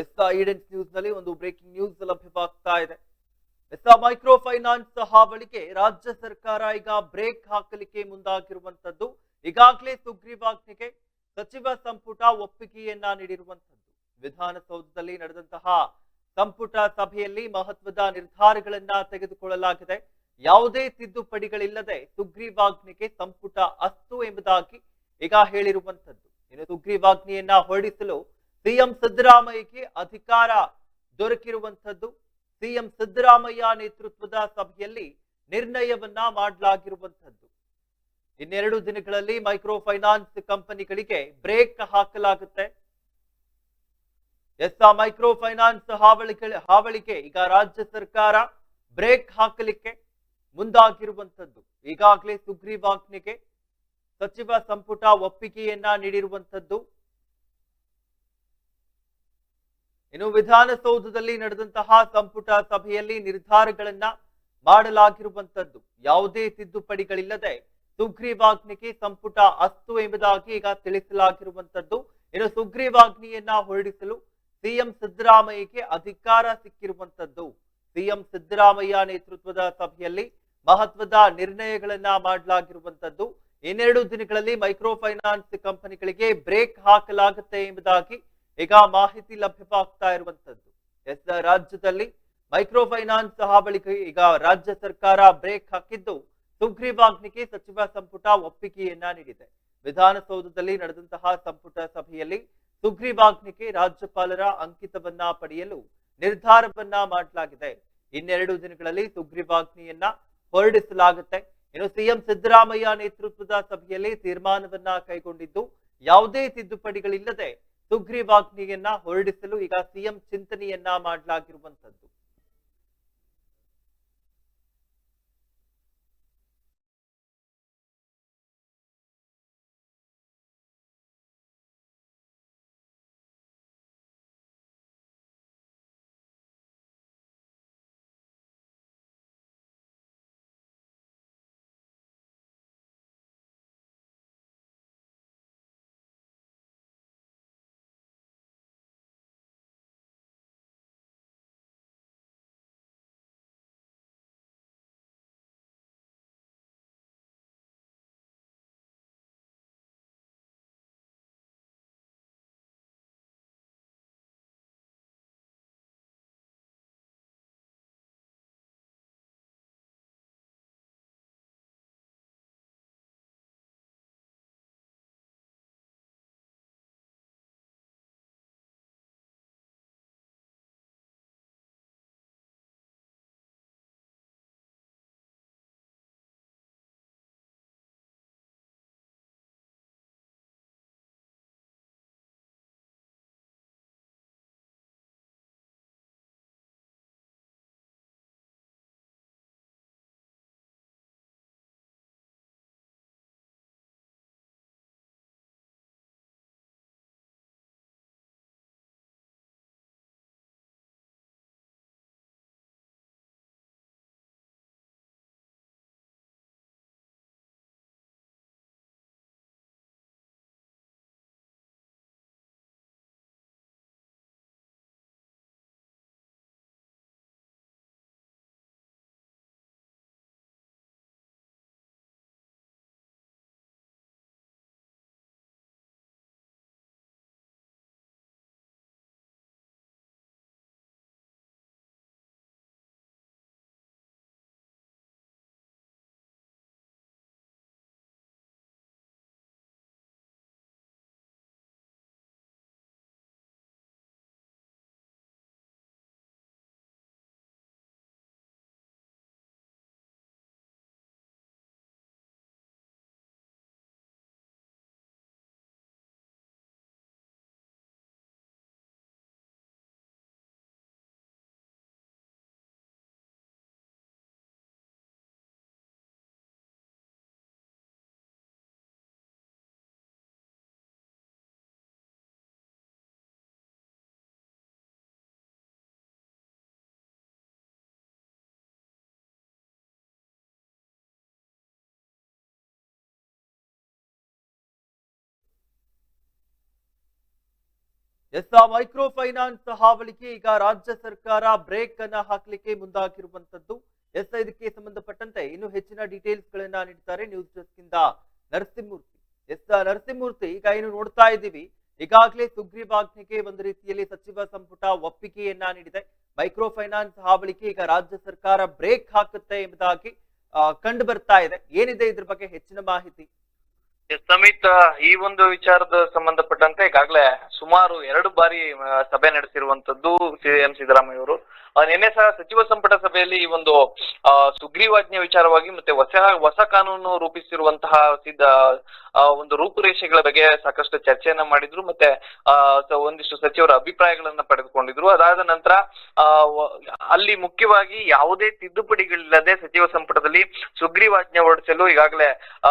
S ಐಡೆನ್ಸ್ ನ್ಯೂಸ್ನಲ್ಲಿ ಒಂದು breaking news ಲಭ್ಯವಾಗ್ತಾ ಇದೆ. S micro finance ಹಾವಳಿಗೆ ರಾಜ್ಯ ಸರ್ಕಾರ ಈಗ ಬ್ರೇಕ್ ಹಾಕಲಿಕ್ಕೆ ಮುಂದಾಗಿರುವಂತದ್ದು ಈಗಾಗಲೇ ಸುಗ್ರೀವಾಜ್ಞೆಗೆ ಸಚಿವ ಸಂಪುಟ ಒಪ್ಪಿಗೆಯನ್ನ ನೀಡಿರುವಂತದ್ದು ವಿಧಾನಸೌಧದಲ್ಲಿ ನಡೆದಂತಹ ಸಂಪುಟ ಸಭೆಯಲ್ಲಿ ಮಹತ್ವದ ನಿರ್ಧಾರಗಳನ್ನ ತೆಗೆದುಕೊಳ್ಳಲಾಗಿದೆ. ಯಾವುದೇ ತಿದ್ದುಪಡಿಗಳಿಲ್ಲದೆ ಸುಗ್ರೀವಾಜ್ಞೆಗೆ ಸಂಪುಟ ಅಸ್ತು ಎಂಬುದಾಗಿ ಈಗ ಹೇಳಿರುವಂತದ್ದು ಇನ್ನು ಸುಗ್ರೀವಾಜ್ಞೆಯನ್ನ ಹೊರಡಿಸಲು ಸಿಎಂ ಸಿದ್ದರಾಮಯ್ಯಗೆ ಅಧಿಕಾರ ದೊರಕಿರುವಂಥದ್ದು. ಸಿಎಂ ಸಿದ್ದರಾಮಯ್ಯ ನೇತೃತ್ವದ ಸಭೆಯಲ್ಲಿ ನಿರ್ಣಯವನ್ನ ಮಾಡಲಾಗಿರುವಂಥದ್ದು. ಇನ್ನೆರಡು ದಿನಗಳಲ್ಲಿ ಮೈಕ್ರೋ ಫೈನಾನ್ಸ್ ಕಂಪನಿಗಳಿಗೆ ಬ್ರೇಕ್ ಹಾಕಲಾಗುತ್ತೆ. ಎಸ್ ಆ ಮೈಕ್ರೋ ಫೈನಾನ್ಸ್ ಹಾವಳಿ ಹಾವಳಿಗೆ ಈಗ ರಾಜ್ಯ ಸರ್ಕಾರ ಬ್ರೇಕ್ ಹಾಕಲಿಕ್ಕೆ ಮುಂದಾಗಿರುವಂಥದ್ದು. ಈಗಾಗಲೇ ಸುಗ್ರೀವಾಜ್ಞೆಗೆ ಸಚಿವ ಸಂಪುಟ ಒಪ್ಪಿಗೆಯನ್ನ ನೀಡಿರುವಂತದ್ದು ಇನ್ನು ವಿಧಾನಸೌಧದಲ್ಲಿ ನಡೆದಂತಹ ಸಂಪುಟ ಸಭೆಯಲ್ಲಿ ನಿರ್ಧಾರಗಳನ್ನ ಮಾಡಲಾಗಿರುವಂತದ್ದು ಯಾವುದೇ ತಿದ್ದುಪಡಿಗಳಿಲ್ಲದೆ ಸುಗ್ರೀವಾಜ್ಞೆಗೆ ಸಂಪುಟ ಅಸ್ತು ಎಂಬುದಾಗಿ ಈಗ ತಿಳಿಸಲಾಗಿರುವಂತದ್ದು. ಇನ್ನು ಸುಗ್ರೀವಾಜ್ಞೆಯನ್ನ ಹೊರಡಿಸಲು ಸಿಎಂ ಸಿದ್ದರಾಮಯ್ಯಗೆ ಅಧಿಕಾರ ಸಿಕ್ಕಿರುವಂತದ್ದು. ಸಿಎಂ ಸಿದ್ದರಾಮಯ್ಯ ನೇತೃತ್ವದ ಸಭೆಯಲ್ಲಿ ಮಹತ್ವದ ನಿರ್ಣಯಗಳನ್ನ ಮಾಡಲಾಗಿರುವಂತದ್ದು. ಇನ್ನೆರಡು ದಿನಗಳಲ್ಲಿ ಮೈಕ್ರೋ ಫೈನಾನ್ಸ್ ಕಂಪನಿಗಳಿಗೆ ಬ್ರೇಕ್ ಹಾಕಲಾಗುತ್ತೆ ಎಂಬುದಾಗಿ ಈಗ ಮಾಹಿತಿ ಲಭ್ಯವಾಗ್ತಾ ಇರುವಂತದ್ದು ಎಸ್ ರಾಜ್ಯದಲ್ಲಿ ಮೈಕ್ರೋ ಫೈನಾನ್ಸ್ ಹಾವಳಿಗೆ ಈಗ ರಾಜ್ಯ ಸರ್ಕಾರ ಬ್ರೇಕ್ ಹಾಕಿದ್ದು ಸುಗ್ರೀವಾಜ್ಞೆಗೆ ಸಚಿವ ಸಂಪುಟ ಒಪ್ಪಿಗೆಯನ್ನ ನೀಡಿದೆ. ವಿಧಾನಸೌಧದಲ್ಲಿ ನಡೆದಂತಹ ಸಂಪುಟ ಸಭೆಯಲ್ಲಿ ಸುಗ್ರೀವಾಜ್ಞೆಗೆ ರಾಜ್ಯಪಾಲರ ಅಂಕಿತವನ್ನ ಪಡೆಯಲು ನಿರ್ಧಾರವನ್ನ ಮಾಡಲಾಗಿದೆ. ಇನ್ನೆರಡು ದಿನಗಳಲ್ಲಿ ಸುಗ್ರೀವಾಜ್ಞೆಯನ್ನ ಹೊರಡಿಸಲಾಗುತ್ತೆ. ಇನ್ನು ಸಿಎಂ ಸಿದ್ದರಾಮಯ್ಯ ನೇತೃತ್ವದ ಸಭೆಯಲ್ಲಿ ತೀರ್ಮಾನವನ್ನ ಕೈಗೊಂಡಿದ್ದು ಯಾವುದೇ ತಿದ್ದುಪಡಿಗಳಿಲ್ಲದೆ ಸುಗ್ರೀವಾಜ್ಞೆಯನ್ನ ಹೊರಡಿಸಲು ಈಗ ಸಿಎಂ ಚಿಂತನೆಯನ್ನ ಮಾಡಲಾಗಿರುವಂತದ್ದು ಎಸ್ ಮೈಕ್ರೋ ಫೈನಾನ್ಸ್ ಹಾವಳಿಗೆ ಈಗ ರಾಜ್ಯ ಸರ್ಕಾರ ಬ್ರೇಕ್ ಅನ್ನ ಹಾಕ್ಲಿಕ್ಕೆ ಮುಂದಾಗಿರುವಂತದ್ದು ಎಸ್ ಇದಕ್ಕೆ ಸಂಬಂಧಪಟ್ಟಂತೆ ಇನ್ನು ಹೆಚ್ಚಿನ ಡೀಟೇಲ್ಸ್ ಗಳನ್ನ ನೀಡ್ತಾರೆ ನ್ಯೂಸ್ ಡೆಸ್ಕ್ ಇಂದ ನರಸಿಂಹಮೂರ್ತಿ. ಎಸ್ ನರಸಿಂಹಮೂರ್ತಿ, ಈಗ ಏನು ನೋಡ್ತಾ ಇದ್ದೀವಿ? ಈಗಾಗಲೇ ಸುಗ್ರೀವಾಜ್ಞೆಗೆ ಒಂದು ರೀತಿಯಲ್ಲಿ ಸಚಿವ ಸಂಪುಟ ಒಪ್ಪಿಗೆಯನ್ನ ನೀಡಿದೆ. ಮೈಕ್ರೋ ಫೈನಾನ್ಸ್ ಹಾವಳಿಗೆ ಈಗ ರಾಜ್ಯ ಸರ್ಕಾರ ಬ್ರೇಕ್ ಹಾಕುತ್ತೆ ಎಂಬುದಾಗಿ ಕಂಡು ಬರ್ತಾ ಇದೆ. ಏನಿದೆ ಇದ್ರ ಬಗ್ಗೆ ಹೆಚ್ಚಿನ ಮಾಹಿತಿ? ಸಮಿತ್ ಈ ಒಂದು ವಿಚಾರದ ಸಂಬಂಧಪಟ್ಟಂತೆ ಈಗಾಗಲೇ ಸುಮಾರು ಎರಡು ಬಾರಿ ಸಭೆ ನಡೆಸಿರುವಂತದ್ದು ಸಿಎಂ ಸಿದ್ದರಾಮಯ್ಯ ಅವರು ನಿನ್ನೆ ಸಹ ಸಚಿವ ಸಂಪುಟ ಸಭೆಯಲ್ಲಿ ಈ ಒಂದು ಸುಗ್ರೀವಾಜ್ಞೆ ವಿಚಾರವಾಗಿ ಮತ್ತೆ ಹೊಸ ಹೊಸ ಕಾನೂನು ರೂಪಿಸಿರುವಂತಹ ಸಿದ್ಧ ಒಂದು ರೂಪುರೇಷೆಗಳ ಬಗ್ಗೆ ಸಾಕಷ್ಟು ಚರ್ಚೆಯನ್ನ ಮಾಡಿದ್ರು. ಮತ್ತೆ ಒಂದಿಷ್ಟು ಸಚಿವರ ಅಭಿಪ್ರಾಯಗಳನ್ನ ಪಡೆದುಕೊಂಡಿದ್ರು. ಅದಾದ ನಂತರ ಅಲ್ಲಿ ಮುಖ್ಯವಾಗಿ ಯಾವುದೇ ತಿದ್ದುಪಡಿಗಳಿಲ್ಲದೆ ಸಚಿವ ಸಂಪುಟದಲ್ಲಿ ಸುಗ್ರೀವಾಜ್ಞೆ ಹೊರಡಿಸಲು ಈಗಾಗಲೇ, ಆ,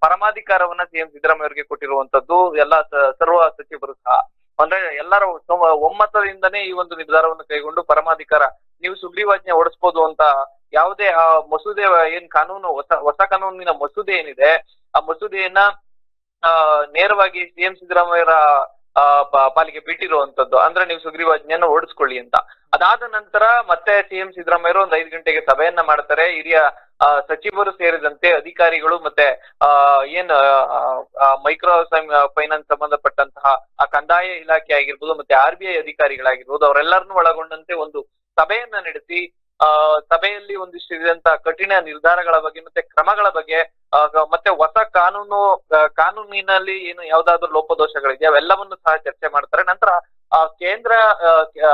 ಪರಮಾಧಿಕಾರವನ್ನ ಸಿಎಂ ಸಿದ್ದರಾಮಯ್ಯ ಅವರಿಗೆ ಕೊಟ್ಟಿರುವಂತದ್ದು ಎಲ್ಲ ಸರ್ವ ಸಚಿವರು ಸಹ. ಅಂದ್ರೆ ಎಲ್ಲರ ಒಮ್ಮತದಿಂದನೇ ಈ ಒಂದು ನಿರ್ಧಾರವನ್ನು ಕೈಗೊಂಡು ಪರಮಾಧಿಕಾರ, ನೀವು ಸುಗ್ರೀವಾಜ್ಞೆ ಹೊರಡಿಸಬಹುದು ಅಂತ ಯಾವುದೇ, ಆ, ಮಸೂದೆ ಏನ್ ಕಾನೂನು, ಹೊಸ ಹೊಸ ಕಾನೂನಿನ ಮಸೂದೆ ಏನಿದೆ, ಆ ಮಸೂದೆಯನ್ನ, ಆ, ನೇರವಾಗಿ ಸಿಎಂ ಸಿದ್ದರಾಮಯ್ಯರ ಪಾಲಿಗೆ ಬಿಟ್ಟಿರುವಂತದ್ದು. ಅಂದ್ರೆ ನೀವು ಸುಗ್ರೀವಾಜ್ಞೆಯನ್ನು ಓಡಿಸ್ಕೊಳ್ಳಿ ಅಂತ. ಅದಾದ ನಂತರ ಮತ್ತೆ ಸಿಎಂ ಸಿದ್ದರಾಮಯ್ಯರು ಒಂದ್ ಐದು ಗಂಟೆಗೆ ಸಭೆಯನ್ನ ಮಾಡ್ತಾರೆ. ಹಿರಿಯ ಸಚಿವರು ಸೇರಿದಂತೆ ಅಧಿಕಾರಿಗಳು ಮತ್ತೆ, ಆ, ಏನ್ ಮೈಕ್ರೋ ಫೈನಾನ್ಸ್ ಸಂಬಂಧಪಟ್ಟಂತಹ, ಆ, ಕಂದಾಯ ಇಲಾಖೆ ಆಗಿರ್ಬೋದು ಮತ್ತೆ ಆರ್ ಬಿ ಐ ಅಧಿಕಾರಿಗಳಾಗಿರ್ಬೋದು, ಅವರೆಲ್ಲರನ್ನು ಒಳಗೊಂಡಂತೆ ಒಂದು ಸಭೆಯನ್ನ ನಡೆಸಿ ಸಭೆಯಲ್ಲಿ ಒಂದಿಷ್ಟು ಇದಂತ ಕಠಿಣ ನಿರ್ಧಾರಗಳ ಬಗ್ಗೆ ಮತ್ತೆ ಕ್ರಮಗಳ ಬಗ್ಗೆ ಮತ್ತೆ ಹೊಸ ಕಾನೂನು ಕಾನೂನಿನಲ್ಲಿ ಏನು ಯಾವ್ದಾದ್ರು ಲೋಪದೋಷಗಳಿದೆ ಅವೆಲ್ಲವನ್ನು ಸಹ ಚರ್ಚೆ ಮಾಡ್ತಾರೆ. ನಂತರ, ಆ, ಕೇಂದ್ರ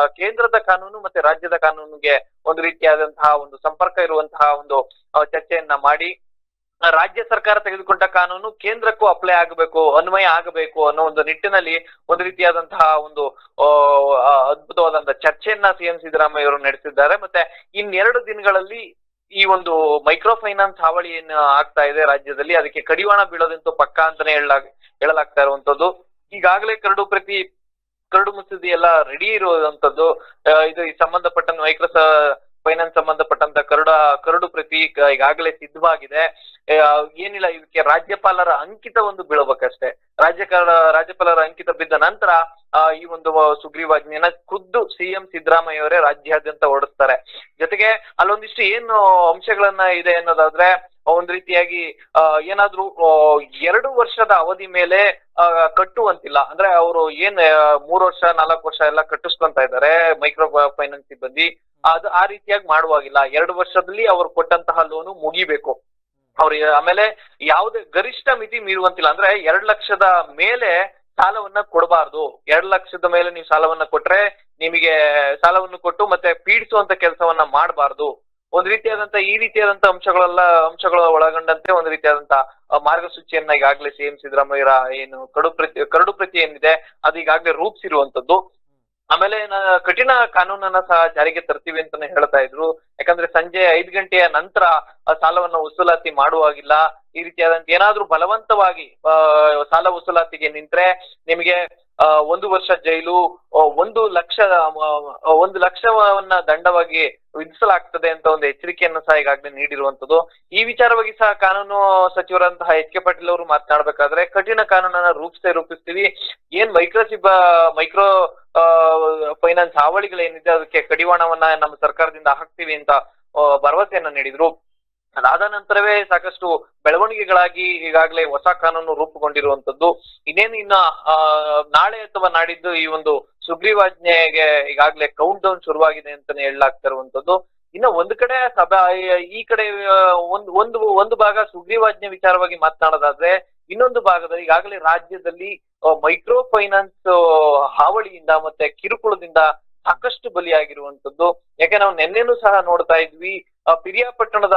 ಕೇಂದ್ರದ ಕಾನೂನು ಮತ್ತೆ ರಾಜ್ಯದ ಕಾನೂನಿಗೆ ಒಂದು ರೀತಿಯಾದಂತಹ ಒಂದು ಸಂಪರ್ಕ ಇರುವಂತಹ ಒಂದು ಚರ್ಚೆಯನ್ನ ಮಾಡಿ ರಾಜ್ಯ ಸರ್ಕಾರ ತೆಗೆದುಕೊಂಡ ಕಾನೂನು ಕೇಂದ್ರಕ್ಕೂ ಅಪ್ಲೈ ಆಗಬೇಕು, ಅನ್ವಯ ಆಗಬೇಕು ಅನ್ನೋ ಒಂದು ನಿಟ್ಟಿನಲ್ಲಿ ಒಂದು ರೀತಿಯಾದಂತಹ ಒಂದು ಅದ್ಭುತವಾದಂತಹ ಚರ್ಚೆಯನ್ನ ಸಿಎಂ ಸಿದ್ದರಾಮಯ್ಯ ಅವರು ನಡೆಸಿದ್ದಾರೆ. ಮತ್ತೆ ಇನ್ನೆರಡು ದಿನಗಳಲ್ಲಿ ಈ ಒಂದು ಮೈಕ್ರೋ ಫೈನಾನ್ಸ್ ಹಾವಳಿ ಏನು ಆಗ್ತಾ ಇದೆ ರಾಜ್ಯದಲ್ಲಿ. ಅದಕ್ಕೆ ಕಡಿವಾಣ ಬೀಳೋದಂತೂ ಪಕ್ಕ ಅಂತಾನೆ ಹೇಳ ಹೇಳಲಾಗ್ತಾ ಇರುವಂತದ್ದು. ಈಗಾಗಲೇ ಕರಡು ಪ್ರತಿ, ಕರಡು ಮಸೂದೆ ಎಲ್ಲ ರೆಡಿ ಇರುವಂತದ್ದು. ಇದು ಈ ಸಂಬಂಧಪಟ್ಟ ಮೈಕ್ರೋ ಫೈನಾನ್ಸ್ ಸಂಬಂಧಪಟ್ಟಂತ ಕರಡ, ಕರಡು ಪ್ರತಿ ಈಗ ಈಗಾಗಲೇ ಸಿದ್ಧವಾಗಿದೆ. ಏನಿಲ್ಲ, ಇದಕ್ಕೆ ರಾಜ್ಯಪಾಲರ ಅಂಕಿತ ಒಂದು ಬೀಳಬೇಕಷ್ಟೇ. ರಾಜ್ಯ ರಾಜ್ಯಪಾಲರ ಅಂಕಿತ ಬಿದ್ದ ನಂತರ ಈ ಒಂದು ಸುಗ್ರೀವಾಜ್ಞೆಯನ್ನ ಖುದ್ದು ಸಿಎಂ ಸಿದ್ದರಾಮಯ್ಯ ಅವರೇ ರಾಜ್ಯಾದ್ಯಂತ ಹೊರಡಿಸ್ತಾರೆ ಜೊತೆಗೆ ಅಲ್ಲೊಂದಿಷ್ಟು ಏನು ಅಂಶಗಳನ್ನ ಇದೆ ಅನ್ನೋದಾದ್ರೆ ಒಂದ್ ರೀತಿಯಾಗಿ ಏನಾದ್ರೂ ಎರಡು ವರ್ಷದ ಅವಧಿ ಮೇಲೆ ಕಟ್ಟುವಂತಿಲ್ಲ. ಅಂದ್ರೆ ಅವರು ಏನ್ ಮೂರು ವರ್ಷ, ನಾಲ್ಕು ವರ್ಷ ಎಲ್ಲ ಕಟ್ಟಿಸ್ಕೊಂತ ಇದ್ದಾರೆ ಮೈಕ್ರೋ ಫೈನಾನ್ಸ್ ಸಿಬ್ಬಂದಿ. ಅದು ಆ ರೀತಿಯಾಗಿ ಮಾಡುವಾಗಿಲ್ಲ. ಎರಡು ವರ್ಷದಲ್ಲಿ ಅವ್ರು ಕೊಟ್ಟಂತಹ ಲೋನು ಮುಗಿಬೇಕು. ಅವ್ರ, ಆಮೇಲೆ ಯಾವುದೇ ಗರಿಷ್ಠ ಮಿತಿ ಮೀರುವಂತಿಲ್ಲ. ಅಂದ್ರೆ ಎರಡ್ ಲಕ್ಷದ ಮೇಲೆ ಸಾಲವನ್ನ ಕೊಡಬಾರ್ದು. ಎರಡ್ ಲಕ್ಷದ ಮೇಲೆ ನೀವು ಸಾಲವನ್ನ ಕೊಟ್ರೆ ನಿಮಗೆ ಸಾಲವನ್ನು ಕೊಟ್ಟು ಮತ್ತೆ ಪೀಡಿಸುವಂತ ಕೆಲಸವನ್ನ ಮಾಡಬಾರ್ದು. ಒಂದ್ ರೀತಿಯಾದಂತ ಈ ರೀತಿಯಾದಂತ ಅಂಶಗಳೆಲ್ಲ ಅಂಶಗಳ ಒಳಗೊಂಡಂತೆ ಒಂದ್ ರೀತಿಯಾದಂತ ಮಾರ್ಗಸೂಚಿಯನ್ನ ಈಗಾಗಲೇ ಸಿಎಂ ಸಿದ್ದರಾಮಯ್ಯರ ಏನು ಕಡು ಪ್ರತಿ, ಕರಡು ಪ್ರತಿ ಏನಿದೆ, ಅದು ಈಗಾಗಲೇ ರೂಪಿಸಿರುವಂತದ್ದು ಆಮೇಲೆ ಕಠಿಣ ಕಾನೂನನ್ನ ಸಹ ಜಾರಿಗೆ ತರ್ತೀವಿ ಅಂತಾನೆ ಹೇಳ್ತಾ ಇದ್ರು. ಯಾಕಂದ್ರೆ ಸಂಜೆ ಐದ್ ಗಂಟೆಯ ನಂತರ ಸಾಲವನ್ನ ವಸೂಲಾತಿ ಮಾಡುವಾಗಿಲ್ಲ. ಈ ರೀತಿಯಾದಂತ ಏನಾದ್ರೂ ಬಲವಂತವಾಗಿ ಸಾಲ ವಸೂಲಾತಿಗೆ ನಿಂತ್ರೆ ನಿಮಗೆ ಒಂದು ವರ್ಷ ಜೈಲು ಒಂದು ಲಕ್ಷ ಒಂದು ಲಕ್ಷವನ್ನ ದಂಡವಾಗಿ ವಿಧಿಸಲಾಗ್ತದೆ ಅಂತ ಒಂದು ಎಚ್ಚರಿಕೆಯನ್ನು ಸಹ ಈಗಾಗಲೇ ನೀಡಿರುವಂತದ್ದು ಈ ವಿಚಾರವಾಗಿ ಸಹ ಕಾನೂನು ಸಚಿವರಂತಹ ಎಚ್ ಕೆ ಪಾಟೀಲ್ ಅವರು ಮಾತನಾಡಬೇಕಾದ್ರೆ ಕಠಿಣ ಕಾನೂನನ್ನ ರೂಪಿಸೇ ರೂಪಿಸ್ತೀವಿ. ಏನ್ ಮೈಕ್ರೋ ಸಿಬ್ ಮೈಕ್ರೋ ಫೈನಾನ್ಸ್ ಹಾವಳಿಗಳೇನಿದೆ ಅದಕ್ಕೆ ಕಡಿವಾಣವನ್ನ ನಮ್ಮ ಸರ್ಕಾರದಿಂದ ಹಾಕ್ತೀವಿ ಅಂತ ಭರವಸೆಯನ್ನ ನೀಡಿದ್ರು. ಅದಾದ ನಂತರವೇ ಸಾಕಷ್ಟು ಬೆಳವಣಿಗೆಗಳಾಗಿ ಈಗಾಗಲೇ ಹೊಸ ಕಾನೂನು ರೂಪುಗೊಂಡಿರುವಂತದ್ದು ಇನ್ನೇನು ಇನ್ನ ನಾಳೆ ಅಥವಾ ನಾಡಿದ್ದು ಈ ಒಂದು ಸುಗ್ರೀವಾಜ್ಞೆಗೆ ಈಗಾಗಲೇ ಕೌಂಟ್ ಡೌನ್ ಶುರುವಾಗಿದೆ ಅಂತಾನೆ ಹೇಳಲಾಗ್ತಾ ಇರುವಂತದ್ದು ಇನ್ನ ಒಂದು ಕಡೆ ಸಭಾ, ಈ ಕಡೆ ಒಂದು ಒಂದು ಒಂದು ಭಾಗ ಸುಗ್ರೀವಾಜ್ಞೆ ವಿಚಾರವಾಗಿ ಮಾತನಾಡೋದಾದ್ರೆ, ಇನ್ನೊಂದು ಭಾಗದಲ್ಲಿ ಈಗಾಗಲೇ ರಾಜ್ಯದಲ್ಲಿ ಮೈಕ್ರೋ ಫೈನಾನ್ಸ್ ಹಾವಳಿಯಿಂದ ಮತ್ತೆ ಕಿರುಕುಳದಿಂದ ಸಾಕಷ್ಟು ಬಲಿಯಾಗಿರುವಂತದ್ದು ಯಾಕೆ ನಾವು ನಿನ್ನೆನೂ ಸಹ ನೋಡ್ತಾ ಇದ್ವಿ ಪಿರಿಯಾಪಟ್ಟಣದ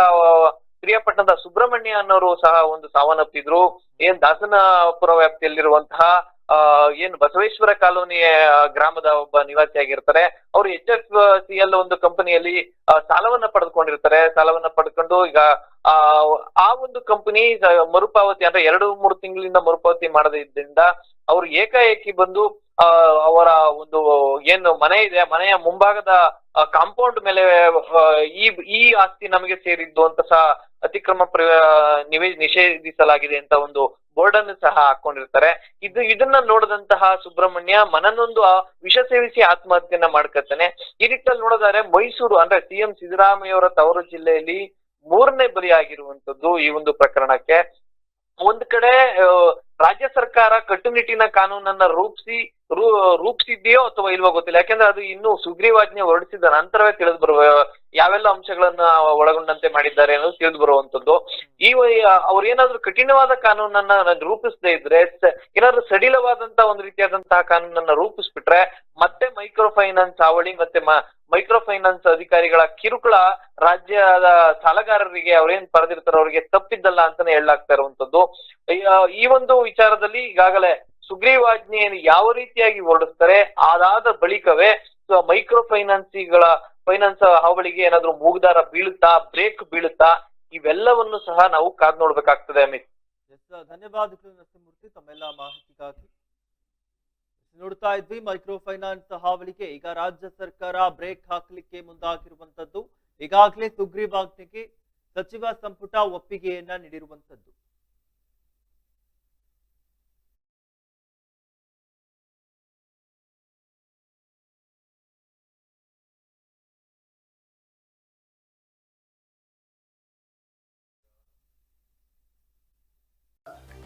ಪಿರಿಯಾಪಟ್ಟಣದ ಸುಬ್ರಹ್ಮಣ್ಯ ಅನ್ನೋರು ಸಹ ಒಂದು ಸಾವನ್ನಪ್ಪಿದ್ರು. ಏನ್ ದಾಸನಪುರ ವ್ಯಾಪ್ತಿಯಲ್ಲಿರುವಂತಹ, ಆ, ಏನ್ ಬಸವೇಶ್ವರ ಕಾಲೋನಿಯ ಗ್ರಾಮದ ಒಬ್ಬ ನಿವಾಸಿಯಾಗಿರ್ತಾರೆ. ಅವರು ಎಚ್ ಎಫ್ ಸಿ ಎಲ್ ಒಂದು ಕಂಪನಿಯಲ್ಲಿ ಸಾಲವನ್ನ ಪಡೆದುಕೊಂಡಿರ್ತಾರೆ. ಸಾಲವನ್ನ ಪಡ್ಕೊಂಡು ಈಗ, ಆ ಒಂದು ಕಂಪನಿ ಮರುಪಾವತಿ ಅಂದ್ರೆ ಎರಡು ಮೂರು ತಿಂಗಳಿಂದ ಮರುಪಾವತಿ ಮಾಡದಿದ್ದರಿಂದ ಅವರು ಏಕಾಏಕಿ ಬಂದು ಅವರ ಒಂದು ಏನು ಮನೆ ಇದೆ ಮನೆಯ ಮುಂಭಾಗದ ಕಾಂಪೌಂಡ್ ಮೇಲೆ ಈ ಈ ಆಸ್ತಿ ನಮಗೆ ಸೇರಿದ್ದು ಅಂತ ಸಹ ಅತಿಕ್ರಮ ನಿವೇ, ನಿಷೇಧಿಸಲಾಗಿದೆ ಅಂತ ಒಂದು ಬೋರ್ಡ್ ಅನ್ನು ಸಹ ಹಾಕೊಂಡಿರ್ತಾರೆ. ಇದು, ಇದನ್ನ ನೋಡಿದಂತಹ ಸುಬ್ರಹ್ಮಣ್ಯ ಮನನೊಂದು ವಿಷ ಸೇವಿಸಿ ಆತ್ಮಹತ್ಯೆಯನ್ನ ಮಾಡ್ಕೊತಾನೆ ಈ ನಿಟ್ಟಲ್ಲಿ ನೋಡೋದಾದ್ರೆ ಮೈಸೂರು ಅಂದ್ರೆ ಸಿ ಎಂ ಅವರ ತವರು ಜಿಲ್ಲೆಯಲ್ಲಿ ಮೂರನೇ ಬಲಿಯಾಗಿರುವಂತದ್ದು ಈ ಒಂದು ಪ್ರಕರಣಕ್ಕೆ. ಒಂದ್ ಕಡೆ ರಾಜ್ಯ ಸರ್ಕಾರ ಕಟ್ಟುನಿಟ್ಟಿನ ಕಾನೂನನ್ನ ರೂಪಿಸಿ ರೂಪಿಸಿದೆಯೋ ಅಥವಾ ಇಲ್ವೋ ಗೊತ್ತಿಲ್ಲ. ಯಾಕಂದ್ರೆ ಅದು ಇನ್ನು ಸುಗ್ರೀವಾಜ್ಞೆ ಹೊರಡಿಸಿದ ನಂತರವೇ ತಿಳಿದು ಬರುವ ಯಾವೆಲ್ಲ ಅಂಶಗಳನ್ನ ಒಳಗೊಂಡಂತೆ ಮಾಡಿದ್ದಾರೆ ಅನ್ನೋದು ತಿಳಿದು ಬರುವಂತದ್ದು ಈ ಅವ್ರೇನಾದ್ರೂ ಕಠಿಣವಾದ ಕಾನೂನನ್ನ ರೂಪಿಸದೇ ಇದ್ರೆ ಏನಾದ್ರು ಸಡಿಲವಾದಂತ ಒಂದು ರೀತಿಯಾದಂತಹ ಕಾನೂನನ್ನ ರೂಪಿಸ್ಬಿಟ್ರೆ, ಮತ್ತೆ ಮೈಕ್ರೋ ಫೈನಾನ್ಸ್ ಹಾವಳಿ, ಮತ್ತೆ ಮೈಕ್ರೋ ಫೈನಾನ್ಸ್ ಅಧಿಕಾರಿಗಳ ಕಿರುಕುಳ ರಾಜ್ಯದ ಸಾಲಗಾರರಿಗೆ ಅವ್ರೇನ್ ಪಡೆದಿರ್ತಾರೋ ಅವರಿಗೆ ತಪ್ಪಿದ್ದಲ್ಲ ಅಂತಾನೆ ಹೇಳಲಾಗ್ತಾ ಇರುವಂತದ್ದು ಈ ಒಂದು ವಿಚಾರದಲ್ಲಿ ಈಗಾಗಲೇ ಸುಗ್ರೀವಾಜ್ಞೆಯನ್ನು ಯಾವ ರೀತಿಯಾಗಿ ಹೊರಡಿಸ್ತಾರೆ, ಅದಾದ ಬಳಿಕವೇ ಮೈಕ್ರೋ ಫೈನಾನ್ಸಿಗಳ, ಫೈನಾನ್ಸ್ ಹಾವಳಿಗೆ ಏನಾದ್ರು ಮೂಗುದಾರ ಬೀಳುತ್ತಾ, ಬ್ರೇಕ್ ಬೀಳುತ್ತಾ, ಇವೆಲ್ಲವನ್ನು ಸಹ ನಾವು ಕಾದ್ ನೋಡ್ಬೇಕಾಗ್ತದೆ ಅಮಿತ್. ಧನ್ಯವಾದ ಧನ್ಯವಾದಗಳು ನರಸಿಂಹಮೂರ್ತಿ ತಮ್ಮೆಲ್ಲ ಮಾಹಿತಿಗಾಗಿ. ನೋಡ್ತಾ ಇದ್ವಿ, ಮೈಕ್ರೋ ಫೈನಾನ್ಸ್ ಹಾವಳಿಗೆ ಈಗ ರಾಜ್ಯ ಸರ್ಕಾರ ಬ್ರೇಕ್ ಹಾಕಲಿಕ್ಕೆ ಮುಂದಾಗಿರುವಂತದ್ದು ಈಗಾಗಲೇ ಸುಗ್ರೀವಾಜ್ಞೆಗೆ ಸಚಿವ ಸಂಪುಟ ಒಪ್ಪಿಗೆಯನ್ನ ನೀಡಿರುವಂತದ್ದು